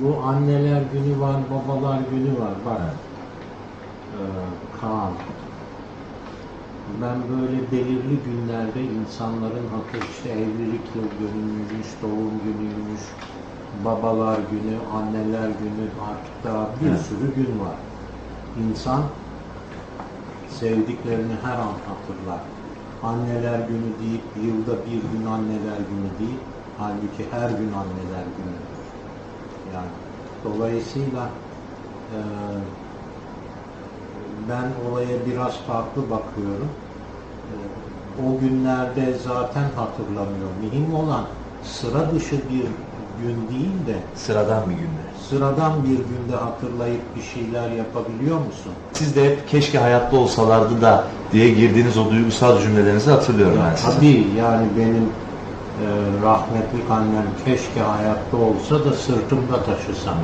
Bu anneler günü var, babalar günü var. Bak. Ee, Kaan. Ben böyle belirli günlerde insanların hatır işte evlilik yıl dönümüymüş, doğum günüymüş, babalar günü, anneler günü artık daha bir Evet. sürü gün var. İnsan sevdiklerini her an hatırlar. Anneler günü deyip yılda bir gün anneler günü değil, halbuki her gün anneler günüdür. Dolayısıyla eee ben olaya biraz farklı bakıyorum. Eee, O günlerde zaten hatırlamıyor. Mühim olan sıra dışı bir gün değil de Sıradan bir günde. sıradan bir günde hatırlayıp bir şeyler yapabiliyor musun? Siz de hep keşke hayatta olsalardı da diye girdiğiniz o duygusal cümlelerinizi hatırlıyorum Ya ben sizin. tabii yani benim e, rahmetli annem keşke hayatta olsa da sırtımda taşısam.